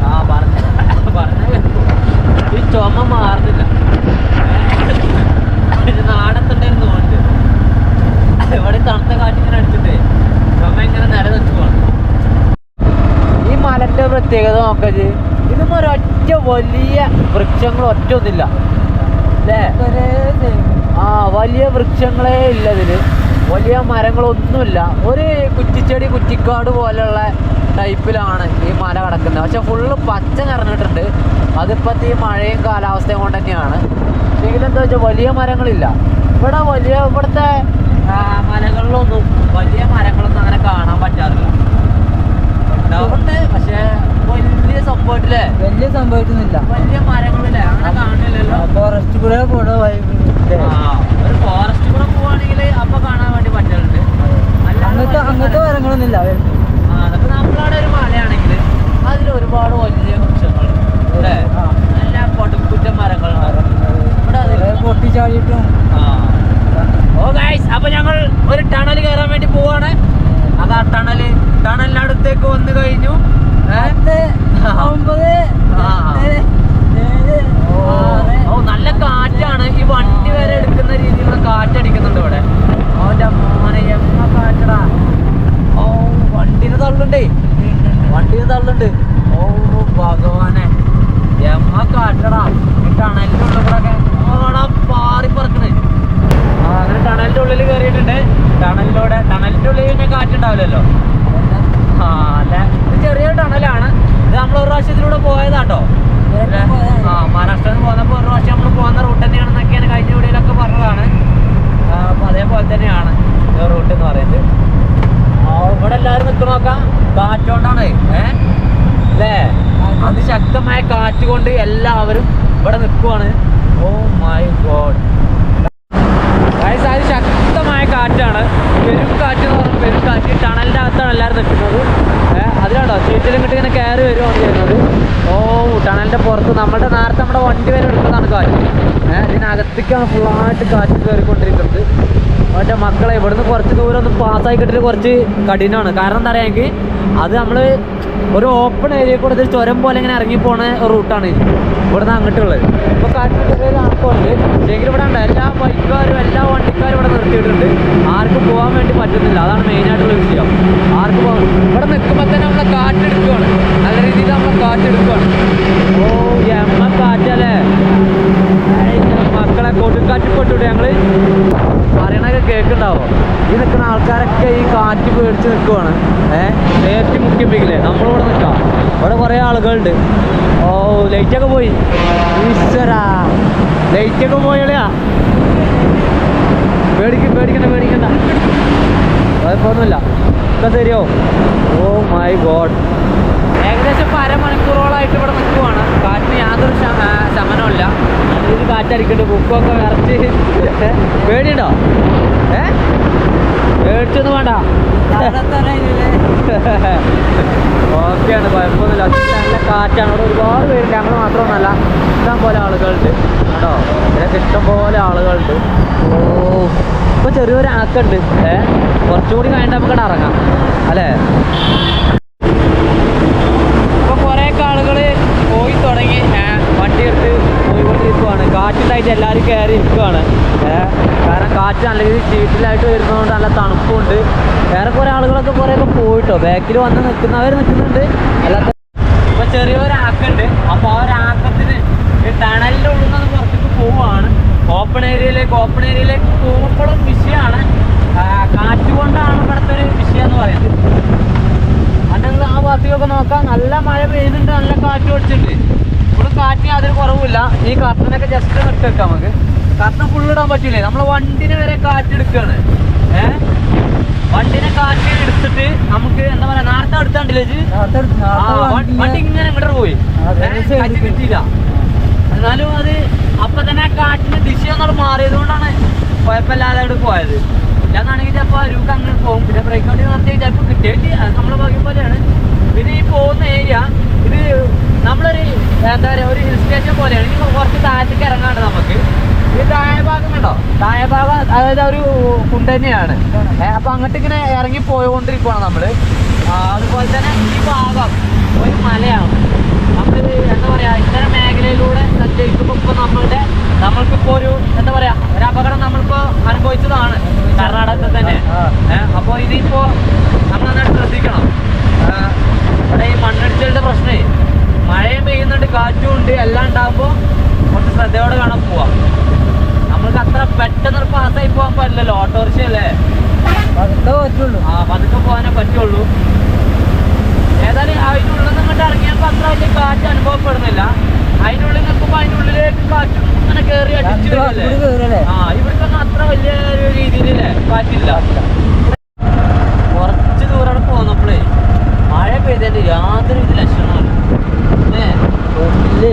[SPEAKER 1] ആ പറഞ്ഞ പറഞ്ഞ കേട്ടു. ഈ ചുമ മാറുന്നില്ല ഇത് നാടത്തുണ്ടായിരുന്നു തോന്നുന്നുണ്ട് ഇവിടെ തണുത്ത കാറ്റ് ഇങ്ങനെ അടിച്ചിട്ടേ ചുമ ഇങ്ങനെ നിലനിർത്തി പോകണം ഈ മലന്റെ പ്രത്യേകത നോക്കത് ഇതും ഒരൊറ്റ വലിയ വൃക്ഷങ്ങൾ ഒറ്റ ഒന്നില്ല അല്ലേ ആ വലിയ വൃക്ഷങ്ങളേ ഇല്ല വലിയ മരങ്ങളൊന്നുമില്ല. ഒരു കുറ്റിച്ചെടി കുറ്റിക്കാട് പോലെയുള്ള ടൈപ്പിലാണ് ഈ മല കിടക്കുന്നത്. പക്ഷെ ഫുള്ള് പച്ച നിറഞ്ഞിട്ടുണ്ട്. അതിപ്പോഴത്തെ ഈ മഴയും കാലാവസ്ഥയും കൊണ്ട് തന്നെയാണ്. എങ്കിലും എന്താ വെച്ചാൽ വലിയ മരങ്ങളില്ല. ഇവിടെ വലിയ ഇവിടുത്തെ മലകളിലൊന്നും വലിയ മരങ്ങളൊന്നും അങ്ങനെ കാണാൻ പറ്റാറില്ല. ഉണ്ടാവുന്നുണ്ട് പക്ഷെ വലിയ സംഭവത്തില്ലേ
[SPEAKER 2] വലിയ സംഭവിക്കുന്നില്ല
[SPEAKER 1] വലിയ മരങ്ങളില്ലേ അങ്ങനെ കാണില്ലല്ലോ
[SPEAKER 2] ഫോറസ്റ്റ് കൂടെ പോണ വഴി
[SPEAKER 1] ആ, ഒരു ഫോറസ്റ്റ് കൂടെ പോവാണെങ്കിൽ അപ്പൊ കാണാൻ വേണ്ടി പറ്റലുണ്ട് അല്ലാതെ
[SPEAKER 2] അങ്ങനത്തെ
[SPEAKER 1] വലിയ
[SPEAKER 2] അങ്ങനത്തെ
[SPEAKER 1] മരം-
[SPEAKER 2] മരങ്ങളൊന്നും ഇല്ല
[SPEAKER 1] ആ, അതൊക്കെ നമ്മളവിടെ ഒരു മലയാണെങ്കിൽ അതിൽ ഒരുപാട് വലിയ വൃക്ഷങ്ങൾ അല്ലേ
[SPEAKER 2] ആ.
[SPEAKER 1] നല്ല പടുക്കുറ്റ മരങ്ങൾ ഇവിടെ അതില്ല.
[SPEAKER 2] പൊട്ടിച്ചാടിയിട്ടും
[SPEAKER 1] ആ. ഓ ഗൈസ് അപ്പൊ ഞങ്ങൾ ഒരു ടണൽ കയറാൻ വേണ്ടി പോവാണ് അതാ ടണൽ ടണലിനടുത്തേക്ക് വന്നു കഴിഞ്ഞു ഏ?
[SPEAKER 2] പത്ത് ഒമ്പത്
[SPEAKER 1] ആ.
[SPEAKER 2] എട്ട്, ഏഴ്
[SPEAKER 1] ഓ,
[SPEAKER 2] ആറ്
[SPEAKER 1] ഓ നല്ല കാറ്റാണ് ഈ വണ്ടി വരെ എടുക്കുന്ന രീതിയിലുള്ള കാറ്റടിക്കുന്നുണ്ട് ഇവിടെ ഓന്റെ മോനെ എമ്മ കാറ്റടാ ഓ വണ്ടിനെ തള്ളുണ്ടേ വണ്ടിനെ തള്ളുണ്ട് ഓ ഭഗവാനെ എമ്മ കാറ്റടാ ഈ ടണലിന്റെ ഉള്ളിൽ കൂടെ ഒക്കെ ഓടാ പാറി പറക്കണേ ആ അങ്ങനെ ടണലിന്റെ ഉള്ളിൽ കയറിയിട്ടുണ്ട് ടണലിലൂടെ ടണലിന്റെ ഉള്ളിൽ പിന്നെ കാറ്റുണ്ടാവില്ലല്ലോ ആ അല്ല ഇത് ചെറിയ ടണലാണ് ഇത് നമ്മൾ ഒരു പ്രാവശ്യത്തിലൂടെ പോയതാട്ടോ
[SPEAKER 2] നേരത്തെ പോയതാണ്.
[SPEAKER 1] ആ മഹാരാഷ്ട്രയിൽ നിന്ന് പോന്നപ്പോൾ ഒരു പ്രാവശ്യം നമ്മൾ പോകുന്ന റൂട്ട് തന്നെയാണെന്നൊക്കെയാണ് കഴിഞ്ഞ വീഡിയോയിലൊക്കെ പറഞ്ഞതാണ് ആ, അപ്പൊ അതേപോലെ തന്നെയാണ് ഈ റൂട്ട് എന്ന് പറയുന്നത് ആ, ഇവിടെ എല്ലാവരും നിൽക്കണ നോക്കാം കാറ്റുകൊണ്ടാണ് ഏ അല്ലേ അതിശക്തമായ കാറ്റ് കൊണ്ട് എല്ലാവരും ഇവിടെ നിൽക്കുവാണ്. ഓ മൈ ഗോഡ് ഗൈസ് അത് ശക്തമായ കാറ്റാണ്. പെരും കാറ്റ് എന്ന് പറഞ്ഞാൽ പെരും കാറ്റ്. ടണലിന്റെ അകത്താണ് എല്ലാവരും നിൽക്കുന്നത്. അതിലാണോ? ചീറ്റിലും കിട്ടി ഇങ്ങനെ കയറി വരുവാണ് ചെയ്യുന്നത്. ഓ ടണലിന്റെ പുറത്ത് നമ്മുടെ നേരത്തെ നമ്മുടെ വണ്ടി വരെ എടുക്കുന്നതാണ് കാറ്റ്. ഏഹ് ഇതിനകത്തേക്കാണ് ഫുള്ളായിട്ട് കാറ്റ് കയറിക്കൊണ്ടിരിക്കുന്നത്. മറ്റേ മക്കളെ ഇവിടുന്ന് കുറച്ച് ദൂരം ഒന്ന് പാസ്സായി കിട്ടിയിട്ട് കുറച്ച് കഠിനമാണ്. കാരണം എന്താ പറയുക അത് നമ്മൾ ഒരു ഓപ്പൺ ഏരിയ കൂടെ ഒരു ചുരം പോലെ ഇങ്ങനെ ഇറങ്ങി പോണ റൂട്ടാണ് ഇവിടുന്ന് അങ്ങോട്ടുള്ളത്. ഇപ്പോൾ കാട്ടിൽ ആൾക്കുണ്ട് ശരിക്കും ഇവിടെ ഉണ്ട്. എല്ലാ ബൈക്കുകാരും എല്ലാ വണ്ടിക്കാരും ഇവിടെ നിർത്തിയിട്ടുണ്ട്. ആർക്കും പോകാൻ വേണ്ടി പറ്റുന്നില്ല. അതാണ് മെയിൻ മെയിനായിട്ടുള്ള വിഷയം. ആർക്കും പോകാൻ ഇവിടെ നിൽക്കുമ്പോൾ തന്നെ നമ്മളെ കാറ്റെടുക്കുകയാണ് നല്ല രീതിയിൽ നമ്മളെ കാറ്റെടുക്കുകയാണ് ഓ എമ്മ കാറ്റല്ലേ പെട്ടുവിടെ ഞങ്ങൾ പറയണൊക്കെ കേൾക്കുന്നുണ്ടാവോ ഈ നിൽക്കുന്ന ആൾക്കാരൊക്കെ ഈ കാറ്റ് പേടിച്ച് നിൽക്കുവാണ് ഏഹ് നേരത്തെ മുക്കിപ്പിക്കില്ലേ? നമ്മളിവിടെ നിൽക്കാം ഇവിടെ കുറേ ആളുകളുണ്ട്. ഓ ലൈറ്റൊക്കെ പോയി. ഈശ്വരാ. ലൈറ്റൊക്കെ പോയളിയാ. പേടിക്ക പേടിക്കണ്ട പേടിക്കണ്ട. കുഴപ്പമൊന്നുമില്ല. ഒക്കെ തരുമോ ഓ മൈ ഗോഡ്. ഏകദേശം ഇപ്പോൾ അരമണിക്കൂറോളായിട്ട് ഇവിടെ നിൽക്കുവാണ് കാറ്റിന് യാതൊരു ശമനമില്ല ഇത് കാറ്റടിക്കട്ടെ. ബുക്കൊക്കെ വിറച്ച് പേടിയുണ്ടോ? ഏ? പേടിച്ചൊന്നും വേണ്ട. ഓക്കെയാണ്. കുഴപ്പമൊന്നുമില്ല. നല്ല കാറ്റാണ്. ഇവിടെ ഒരുപാട് പേരുണ്ട്. ഞങ്ങൾ മാത്രമൊന്നുമല്ല ഇഷ്ടം പോലെ ആളുകളുണ്ട്. കേട്ടോ ഇതിനൊക്കെ ഇഷ്ടം പോലെ ആളുകളുണ്ട്. ഓ ഇപ്പോൾ ചെറിയൊരു ആക്കുണ്ട്. ഏ? കുറച്ചുകൂടി കഴിഞ്ഞിട്ട് നമുക്ക് ഇറങ്ങാം. അല്ലേ ഇപ്പൊ കുറെ ആളുകൾ പോയി തുടങ്ങി ഏ, വണ്ടി എടുത്ത് പോയിക്കൊണ്ടിരിക്കുവാണ് കാറ്റുണ്ടായിട്ട് എല്ലാവരും കയറി ഇരിക്കുവാണ് ഏ, കാരണം കാറ്റ് നല്ല ചീറ്റിലായിട്ട് വരുന്നതുകൊണ്ട് നല്ല തണുപ്പുണ്ട്. വേറെ കുറെ ആളുകളൊക്കെ കുറേയൊക്കെ പോയിട്ടോ. ബാക്കിൽ വന്ന് നിൽക്കുന്നവർ നിൽക്കുന്നുണ്ട് അല്ലാത്ത ഇപ്പൊ ചെറിയൊരു ആക്കുണ്ട്. അപ്പൊ ആ ഒരു ആക്കത്തിന് ഈ ടണലിന്റെ ഉള്ളിൽ നിന്ന് പുറത്തേക്ക് പോവാണ് ഓപ്പൺ ഏരിയയിലേക്ക് ഓപ്പൺ ഏരിയയിലേക്ക് പോകുമ്പോഴും വിഷയമാണ്. കാറ്റുകൊണ്ടാണ് കാറ്റ് കൊണ്ടാണ് ഇവിടുത്തെ ഒരു വിഷയം എന്ന് പറയുന്നത്. അല്ലെങ്കിൽ ആ ഭാഗത്തേക്കൊക്കെ നോക്കാം. നല്ല മഴ പെയ്യുന്നുണ്ട് നല്ല കാറ്റ് ഓടിച്ചിട്ടുണ്ട് ഇവിടെ കാറ്റ് യാതൊരു കുറവുമില്ല. ഈ കർട്ടനൊക്കെ ജസ്റ്റ് നിർത്തി വെക്കാം നമുക്ക്. ഫുൾ ഇടാൻ പറ്റില്ലേ നമ്മളെ വണ്ടിനെ വരെ കാറ്റ് എടുക്കുകയാണ് ഏ? വണ്ടിനെ കാറ്റ് എടുത്തിട്ട് നമുക്ക് എന്താ പറയാ നേരത്തെ ആ, വണ്ടി ഇങ്ങനെ ഇങ്ങോട്ട് പോയി. കിട്ടിയില്ല. എന്നാലും അത് അപ്പൊ തന്നെ കാറ്റിന്റെ ദിശ ഒന്നും മാറിയത് കൊണ്ടാണ് കുഴപ്പമില്ലാതെ അവിടെ പോയത്. ഇല്ലാന്നാണെങ്കിൽ ചിലപ്പോൾ അരുക്ക് അങ്ങനെ പോകും. പിന്നെ ബ്രേക്ക് വണ്ടി നിർത്തി ചിലപ്പോൾ കിട്ടിയിട്ട് നമ്മളെ ഭാഗ്യം പോലെയാണ്. പിന്നെ ഈ പോകുന്ന ഏരിയ ഇത് നമ്മളൊരു എന്താ പറയുക ഒരു ഹിൽ സ്റ്റേഷൻ പോലെയാണ്. ഇനി കുറച്ച് താഴത്തേക്ക് ഇറങ്ങാണ്ട് നമുക്ക്. ഈ താഴെ ഭാഗം കണ്ടോ? താഴെ ഭാഗം അതായത് ഒരു കുണ്ട് തന്നെയാണ്. അപ്പൊ അങ്ങോട്ട് ഇങ്ങനെ ഇറങ്ങി പോയിക്കൊണ്ടിരിക്കുവാണ് നമ്മൾ. അതുപോലെ തന്നെ ഈ ഭാഗം ഒരു മലയാണ്. നമ്മൾ എന്താ പറയാ ഇത്തരം മേഖലയിലൂടെ സഞ്ചരിക്കുമ്പോൾ ഇപ്പൊ നമ്മളുടെ നമ്മൾക്കിപ്പോ ഒരു എന്താ പറയാ ഒരു അപകടം നമ്മളിപ്പോ അനുഭവിച്ചതാണ്. കർണാടകത്തിൽ തന്നെ. അപ്പോൾ അപ്പൊ ഇതിപ്പോ നമ്മൾ നന്നായിട്ട് ശ്രദ്ധിക്കണം ഇവിടെ ഈ മണ്ണിടിച്ചലിന്റെ പ്രശ്നേ. മഴയും പെയ്യുന്നുണ്ട് കാറ്റും ഉണ്ട് എല്ലാം ഉണ്ടാകുമ്പോൾ കുറച്ച് ശ്രദ്ധയോടെ കാണാൻ പോവാം. നമ്മൾക്ക് അത്ര പെട്ടെന്ന് പാസ്സായി പോകാൻ പറ്റില്ലല്ലോ ഓട്ടോറിക്ഷ അല്ലേ? ആ പതുക്കെ പോകാനേ പറ്റുള്ളൂ. ഏതായാലും അതിനുള്ളിൽ നിന്നിട്ട് ഇറങ്ങിയപ്പോൾ അത്ര വലിയ കാറ്റ് അനുഭവപ്പെടുന്നില്ല. അതിനുള്ളിൽ നിൽക്കുമ്പോൾ അതിനുള്ളിലേക്ക് കാറ്റ് ഇങ്ങനെ കയറി അടിച്ചു ആ ഇവിടേക്കൊന്നും അത്ര വലിയ ഒരു രീതിയിലല്ലേ കാറ്റില്ല കുറച്ച് ദൂരം പോന്നപ്പോഴേ മഴ പെയ്തതിന്റെ യാതൊരു ഇത് ലക്ഷണമല്ല ഏ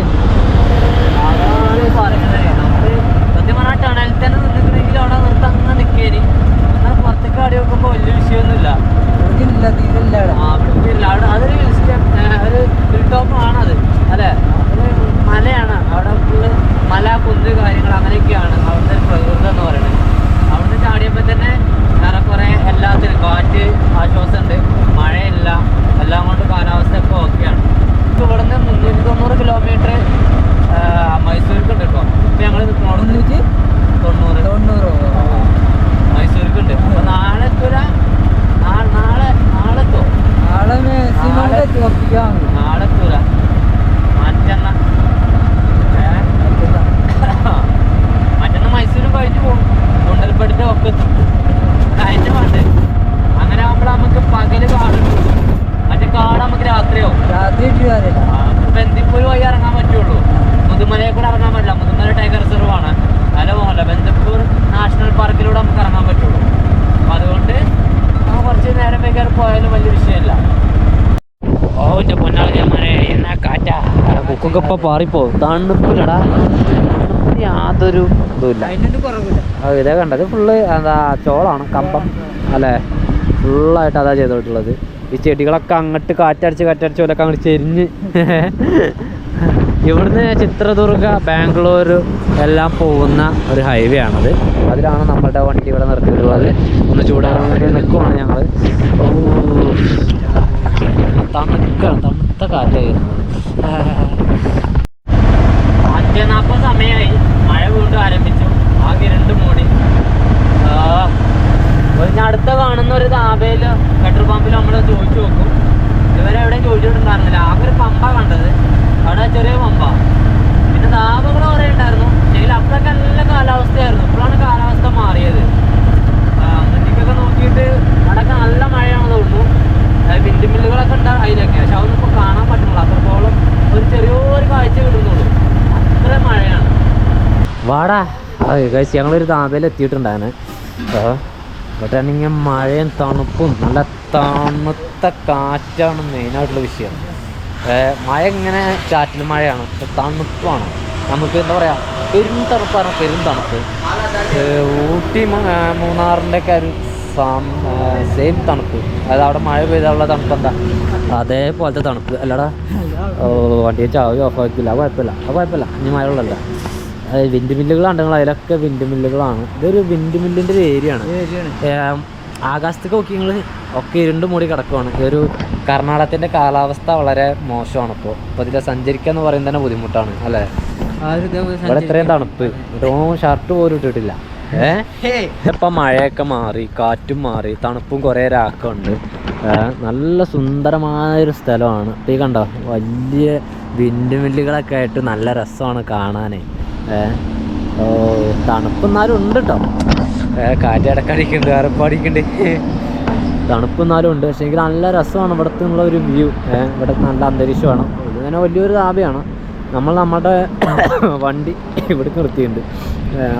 [SPEAKER 1] അതാണ് പറയുന്നത് നമ്മൾ സത്യം പറഞ്ഞാൽ ടണലിൽ തന്നെ നിന്നിട്ടുണ്ടെങ്കിൽ അവിടെ നിർത്തി അങ്ങനെ നിൽക്കേനി എന്നാൽ പുറത്തേക്ക് ആടി നോക്കുമ്പോൾ വലിയ വിഷയമൊന്നുമില്ല ആ, അവിടെ ഇല്ല. അവിടെ അതൊരു hill sta- ഏ, ഒരു ഹിൽ ടോപ്പ് ആണത് അല്ലേ ഒരു മലയാണ് അവിടെ ഫുള്ള് മല കുന്ന് കാര്യങ്ങൾ അങ്ങനെയൊക്കെയാണ് അവിടുത്തെ ഒരു പ്രകൃതം എന്ന് പറയുന്നത് അവിടുന്ന് ചാടിയപ്പോൾ തന്നെ ഏറെക്കുറെ എല്ലാത്തിനും കാറ്റ് ആശ്വാസമുണ്ട് മഴയില്ല എല്ലാം കൊണ്ട് കാലാവസ്ഥ ഒക്കെ ഓക്കെയാണ് ഇപ്പൊ ഇവിടുന്ന് മുന്നൂറ്റി തൊണ്ണൂറ് കിലോമീറ്റർ മൈസൂർക്ക് ഉണ്ട് കേട്ടോ ഇപ്പൊ ഞങ്ങൾ നിൽക്കണോട് തൊണ്ണൂറ് മൈസൂർക്ക് ഉണ്ട് അപ്പൊ നാളെ എത്തൂല നാ- നാളെ നാളെ എത്തോ നാളെ എത്തൂല മറ്റന്ന ഏ? മറ്റന്ന മൈസൂരും കഴിഞ്ഞു പോകും ഗുണ്ടൽപ്പെട്ടിന്റെ ഒക്കെ എത്തും അതിന്റെ വേണ്ടേ അങ്ങനെ ആകുമ്പോൾ നമുക്ക് പകൽ കാണുള്ളൂ മറ്റേ കാട് നമുക്ക് രാത്രിയാവും ബന്ദിപ്പൂർ വഴി ഇറങ്ങാൻ പറ്റുള്ളൂ മുതുമലയെ കൂടെ ഇറങ്ങാൻ പറ്റില്ല മുതുമല ടൈഗർ റിസർവ് ആണ് അല്ല മോഹൻല ബന്ദിപ്പൂർ നാഷണൽ പാർക്കിലൂടെ നമുക്ക് ഇറങ്ങാൻ പറ്റുള്ളൂ അപ്പൊ അതുകൊണ്ട് നമുക്ക് കുറച്ച് നേരം വൈകാതെ പോയാലും വലിയ വിഷയമില്ല ഓ എന്റെ പൊന്നാളെ എന്നാ കാറ്റാ ഇപ്പൊ പാറിപ്പോ. തണുപ്പില്ലടാ. തണുപ്പിന് യാതൊരു ഇതുമില്ല. ഇതേ കണ്ടത് ഫുള്ള് എന്താ ചോളാണ് കമ്പം. അല്ലേ? ഫുള്ളായിട്ട് അതാ ചെയ്തോട്ടുള്ളത് ഈ ചെടികളൊക്കെ അങ്ങോട്ട് കാറ്റടിച്ച് കാറ്റടിച്ച് പോലൊക്കെ അങ്ങോട്ട് ചെരിഞ്ഞ്. ഇവിടുന്ന് ചിത്രദുർഗ ബാംഗ്ലൂർ എല്ലാം പോകുന്ന ഒരു ഹൈവേ ആണത്. അതിലാണ് നമ്മളുടെ വണ്ടി ഇവിടെ നിർത്തിയിട്ടുള്ളത്. ഒന്ന് ചൂടാറാൻ വേണ്ടി നിൽക്കുവാണ് ഞങ്ങൾ തണുക്കാണ് തണുത്ത കാറ്റായിരുന്നു. അഞ്ച് നാൽപ്പത് സമയമായി. മഴ വീണ്ടും ആരംഭിച്ചു. ആകെ രണ്ട് മൂടി. ആ, ഞാൻ അടുത്ത കാണുന്ന ഒരു താപയിൽ പെട്രോൾ പമ്പിൽ നമ്മൾ ചോദിച്ചു നോക്കും. ഇവരെ എവിടെയും ചോദിച്ചിട്ടുണ്ടായിരുന്നില്ല. ആകെ ഒരു പമ്പ കണ്ടത്. അവിടെ ചെറിയ പമ്പ. പിന്നെ താപങ്ങൾ കുറേ ഉണ്ടായിരുന്നു. ശരിക്കും അപ്പോഴൊക്കെ നല്ല കാലാവസ്ഥയായിരുന്നു. ഇപ്പോഴാണ് കാലാവസ്ഥ മാറിയത്. മുന്നിക്കൊക്കെ നോക്കിയിട്ട് അവിടെയൊക്കെ നല്ല മഴയാണെന്ന് തോന്നുന്നു. വിൻഡ്മില്ലുകളൊക്കെ ഉണ്ട് അതിലൊക്കെ. പക്ഷെ അതൊന്നും ഇപ്പോൾ കാണാൻ പറ്റുന്നില്ല അത്രത്തോളം ഒരു ചെറിയൊരു കാഴ്ച കിട്ടുന്നുള്ളൂ അത്ര മഴയാണ്. വാടാ. കഴിച്ച് ഞങ്ങളൊരു താപയിൽ എത്തിയിട്ടുണ്ടായിരുന്നു ഇവിടെയാണെങ്കിൽ മഴയും തണുപ്പും നല്ല തണുത്ത കാറ്റാണ് മെയിനായിട്ടുള്ള വിഷയം. മഴ ഇങ്ങനെ ചാറ്റിൽ മഴയാണ്. തണുപ്പാണ്. നമുക്ക് എന്താ പറയുക പെരും തണുപ്പാണ്. പെരും തണുപ്പ്. ഊട്ടി മൂന്നാറിന്റെ ഒക്കെ ഒരു സെയിം തണുപ്പ്. അതായത് അവിടെ മഴ പെയ്താലുള്ള തണുപ്പ് എന്താ? അതേപോലത്തെ തണുപ്പ്. അല്ലടാ ഓ വണ്ടിയെ ചാവി ഓഫ് ആക്കില്ല അത് കുഴപ്പമില്ല. അത് കുഴപ്പമില്ല. ഇനി മഴ ഉള്ളല്ല. വിൻഡ് മില്ലുകളാണ് നിങ്ങൾ അതിലൊക്കെ വിൻഡ് മില്ലുകളാണ് ഇതൊരു വിൻഡ് മില്ലിന്റെ ഒരു ഏരിയ ആണ്. ആകാശത്തേക്ക് നോക്കി നിങ്ങൾ ഒക്കെ ഇരുണ്ട് മൂടി കിടക്കുവാണ്. ഈ ഒരു കർണാടകത്തിന്റെ കാലാവസ്ഥ വളരെ മോശമാണ് ഇപ്പോൾ അപ്പോൾ ഇതിൽ സഞ്ചരിക്കുക എന്ന് പറയുന്നത് തന്നെ ബുദ്ധിമുട്ടാണ്. അല്ലേ? ഇവിടെ ഇത്രയും തണുപ്പ്. ഇതോ ഷർട്ട് പോലും ഇട്ടിട്ടില്ല. ഇപ്പം മഴയൊക്കെ മാറി കാറ്റും മാറി തണുപ്പും കുറേ രാക്കുണ്ട്. നല്ല സുന്ദരമായൊരു സ്ഥലമാണ്. ഇപ്പം ഈ കണ്ടോ വലിയ വിൻഡ് മില്ലുകളൊക്കെ ആയിട്ട് നല്ല രസമാണ് കാണാനേ. ഏഹ് ഓ തണുപ്പ് എന്നാലും ഉണ്ട് കേട്ടോ ഏഹ് കാറ്റ് അടക്കടിക്കുന്നുണ്ട് വേറെപ്പടിക്കുന്നുണ്ട് തണുപ്പ് എന്നാലും ഉണ്ട് പക്ഷേ എനിക്ക് നല്ല രസമാണ് ഇവിടുത്തെ ഉള്ള ഒരു വ്യൂ. ഏഹ് ഇവിടെ നല്ല അന്തരീക്ഷമാണ്. ഇത് തന്നെ വലിയൊരു താപയാണ് നമ്മൾ നമ്മുടെ വണ്ടി ഇവിടെ നിർത്തിയിട്ടുണ്ട്.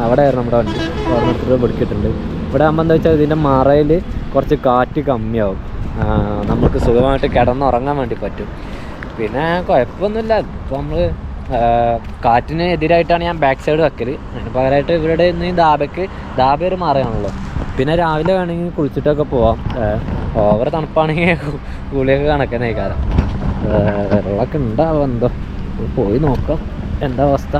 [SPEAKER 1] അവിടെയായിരുന്നു നമ്മുടെ വണ്ടി. അവിടെ നിർത്തിയിട്ട് പിടിക്കിട്ടുണ്ട് ഇവിടെ ആകുമ്പോൾ എന്താ വെച്ചാൽ ഇതിന്റെ മറയിൽ കുറച്ച് കാറ്റ് കമ്മിയാവും. നമുക്ക് സുഖമായിട്ട് കിടന്നുറങ്ങാൻ വേണ്ടി പറ്റും. പിന്നെ കുഴപ്പമൊന്നുമില്ല. ഇപ്പോൾ നമ്മൾ കാറ്റിന് എതിരായിട്ടാണ് ഞാൻ ബാക്ക് സൈഡ് വെക്കൽ അതിന് പകരമായിട്ട് ഇവിടെ നിന്ന് ദാബയ്ക്ക് ദാബ ഒരു മറയാണല്ലോ. പിന്നെ രാവിലെ വേണമെങ്കിൽ കുളിച്ചിട്ടൊക്കെ പോവാം. ഓവർ തണുപ്പാണെങ്കിൽ കുളിയൊക്കെ കണക്കുന്നേക്കാരം വെള്ളമൊക്കെ ഉണ്ടാവും എന്തോ. പോയി നോക്കാം. എന്താ അവസ്ഥ?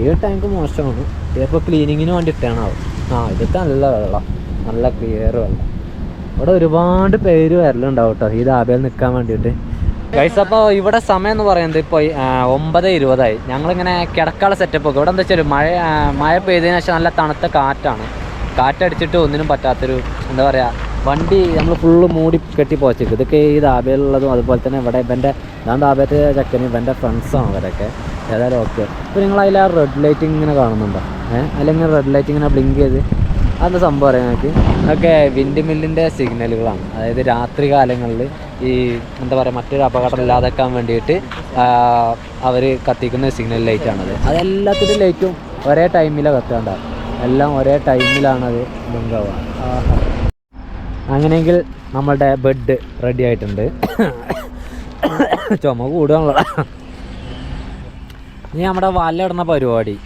[SPEAKER 1] ഈ ടാങ്ക് മോശമാണ്. ഇതിപ്പോൾ ക്ലീനിങ്ങിന് വേണ്ടിയിട്ടാണ് ആവും ആ ഇതൊക്കെ നല്ല വെള്ളം. നല്ല ക്ലിയർ വെള്ളം. ഇവിടെ ഒരുപാട് പേര് വരലുണ്ടാവും കേട്ടോ ഈ ദാബയിൽ നിൽക്കാൻ വേണ്ടിയിട്ട്. ഗൈസ് അപ്പോൾ ഇവിടെ സമയം എന്ന് പറയുന്നത് ഇപ്പോൾ ഒമ്പത് ഇരുപതായി. ഞങ്ങളിങ്ങനെ കിടക്കാനുള്ള സെറ്റപ്പ് ഒക്കെ. ഇവിടെ എന്താ വെച്ചാൽ മഴ മഴ പെയ്തതിന് ശേഷം നല്ല തണുത്ത കാറ്റാണ്. കാറ്റടിച്ചിട്ട് ഒന്നിനും പറ്റാത്തൊരു എന്താ പറയുക വണ്ടി നമ്മൾ ഫുള്ള് മൂടി കെട്ടി പോച്ചേക്ക് ഇതൊക്കെ ഈ ദാബയിലുള്ളതും അതുപോലെ തന്നെ ഇവിടെ ഇവന്റെ ഞാൻ ദാബയത്തെ ചക്കനും ഇവന്റെ ഫ്രണ്ട്സാണ് അവരൊക്കെ ഏതായാലും ഓക്കെ അപ്പോൾ നിങ്ങൾ അതിൽ ആ റെഡ് ലൈറ്റ് ഇങ്ങനെ കാണുന്നുണ്ടോ? ഏഹ് അല്ലെങ്കിൽ റെഡ് ലൈറ്റ് ഇങ്ങനെ ബ്ലിങ്ക് ചെയ്ത്? അതെന്താ സംഭവം അറിയാം നമുക്ക് അതൊക്കെ വിൻഡ് മില്ലിന്റെ സിഗ്നലുകളാണ് അതായത് രാത്രി കാലങ്ങളിൽ ഈ എന്താ പറയുക മറ്റൊരു അപകടം ഇല്ലാതാക്കാൻ വേണ്ടിയിട്ട് അവർ കത്തിക്കുന്ന സിഗ്നൽ ലൈറ്റാണത് അതെല്ലാത്തിന്റെ ലൈറ്റും ഒരേ ടൈമിലാണ് കത്താണ്ടാവും എല്ലാം ഒരേ ടൈമിലാണത് ബംഗാവുക അങ്ങനെയെങ്കിൽ നമ്മളുടെ ബെഡ് റെഡി ആയിട്ടുണ്ട്. ചുമ കൂടുകയാണല്ലോ. ഇനി നമ്മുടെ വലയിടുന്ന പരിപാടി.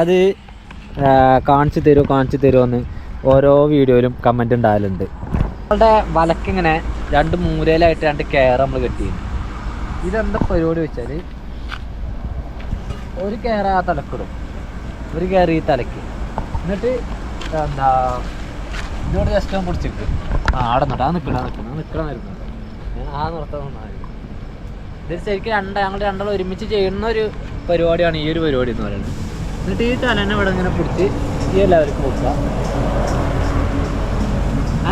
[SPEAKER 1] അത് കാണിച്ചു തരുമോ കാണിച്ചു തരുമോ എന്ന് ഓരോ വീഡിയോയിലും കമന്റ് ഉണ്ടാകലുണ്ട് നമ്മളുടെ വലക്കിങ്ങനെ രണ്ട് മൂലയിലായിട്ട് രണ്ട് കെയർ നമ്മൾ കെട്ടിയിരുന്നു ഇതെന്താ പരിപാടി വെച്ചാൽ ഒരു കെയർ ആ തലക്കിടും ഒരു കെയർ ഈ തലക്ക്. എന്നിട്ട് എന്താ ഇതോടെ ജസ്റ്റ് ഞാൻ പിടിച്ചിട്ട്. ആ അവിടെ നിന്നിട്ട് ആ നിൽക്കണ നിൽക്കണം ആ നിൽക്കണം വരുന്നുണ്ട് ഞാൻ ആ നിർത്താൻ ഇത് ശരിക്കും രണ്ട് ഞങ്ങൾ രണ്ടാളും ഒരുമിച്ച് ചെയ്യുന്ന ഒരു പരിപാടിയാണ് ഈ ഒരു പരിപാടി എന്ന് പറയുന്നത്. എന്നിട്ട് ഈ തലേനെ ഇവിടെ ഇങ്ങനെ പിടിച്ച് ഈ എല്ലാവർക്കും കൊടുക്കുക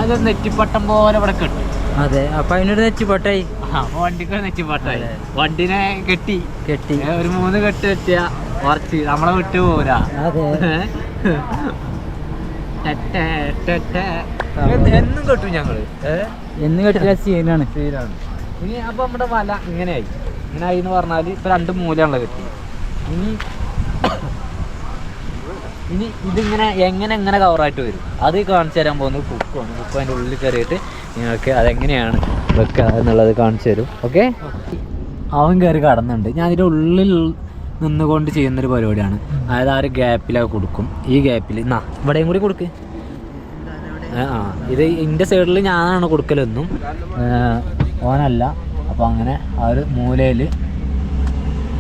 [SPEAKER 1] അത് നെറ്റിപ്പട്ടം പോലെ ഇവിടെ കെട്ടി.
[SPEAKER 2] അതെ അപ്പൊ അതിനൊരു നെറ്റിപ്പട്ടായി.
[SPEAKER 1] ആ, വണ്ടിക്ക് നെറ്റിപ്പട്ടായി. വണ്ടിനെ കെട്ടി.
[SPEAKER 2] കെട്ടി.
[SPEAKER 1] ഒരു മൂന്ന് കെട്ട് കെട്ടിയ ഉറച്ച് നമ്മളെ വിട്ടു പോരാ.
[SPEAKER 2] അതെ.
[SPEAKER 1] എന്നും കെട്ടും ഞങ്ങൾ.
[SPEAKER 2] എന്ന് കെട്ടിയ സീനാണ്.
[SPEAKER 1] സീനാണ്. ഇനി അപ്പൊ നമ്മുടെ വല ഇങ്ങനെയായി. ഇങ്ങനെ ആയി എന്ന് പറഞ്ഞാൽ ഇപ്പൊ രണ്ട് മൂലയാണല്ലോ കെട്ടി ഇനി ഇനി ഇതിങ്ങനെ എങ്ങനെ എങ്ങനെ കവറായിട്ട് വരും? അത് കാണിച്ചു തരാൻ പോകുന്നത് കുക്കാണ് കുക്ക് അതിന്റെ ഉള്ളിൽ കയറിയിട്ട് നിങ്ങൾക്ക് അതെങ്ങനെയാണ് വെക്കുക എന്നുള്ളത് കാണിച്ചു തരും. ഓക്കെ? അവൻ കയറി കടന്നുണ്ട് ഞാൻ അതിന്റെ ഉള്ളിൽ നിന്നുകൊണ്ട് ചെയ്യുന്നൊരു പരിപാടിയാണ്. അതായത് ആ ഒരു ഗ്യാപ്പിലൊക്കെ കൊടുക്കും. ഈ ഗ്യാപ്പിൽ എന്നാ ഇവിടെയും കൂടി കൊടുക്ക്. ആ. ഇത് എന്റെ സൈഡിൽ ഞാനാണ് കൊടുക്കലെന്നും ഓനല്ല. അപ്പോൾ അങ്ങനെ ആ ഒരു മൂലയിൽ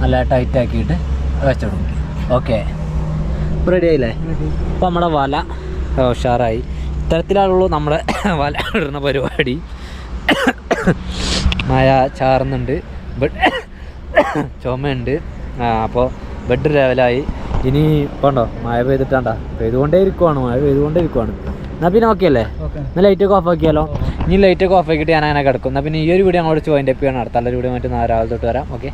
[SPEAKER 1] നല്ല ടൈറ്റ് ആക്കിയിട്ട് വെച്ചിടും ഓക്കെ ഇപ്പം റെഡി ആയില്ലേ? അപ്പോൾ നമ്മുടെ വല ഉഷാറായി. ഇത്തരത്തിലാണുള്ളൂ നമ്മുടെ വല ഇടുന്ന പരിപാടി. മഴ ചാറുന്നുണ്ട്. ബട്ട് ചുമയുണ്ട്. അപ്പോൾ ബെഡ് ലെവലായി ഇനി ഇപ്പോൾ ഉണ്ടോ മഴ പെയ്തിട്ടാണ്ടാ? പെയ്തുകൊണ്ടേ ഇരിക്കുവാണ് മഴ പെയ്തുകൊണ്ടേ ഇരിക്കുവാണ് എന്നാൽ പിന്നെ ഓക്കെ അല്ലേ? എന്നാൽ ലൈറ്റ് ഒക്കെ ഓഫ് ആക്കിയാലോ? ഇനി ലൈറ്റ് ഒക്കെ ഓഫ് ആക്കിയിട്ട് ഞാൻ അങ്ങനെ കിടക്കും. എന്നാൽ പിന്നെ ഈ ഒരു വീഡിയോ അങ്ങോട്ട് ജോയിന്റ് അപ്പ് അടുത്തുള്ള അടുത്ത നല്ലൊരു വീഡിയോ മറ്റു നാല് രാവിലെ തൊട്ട് വരാം. ഓക്കെ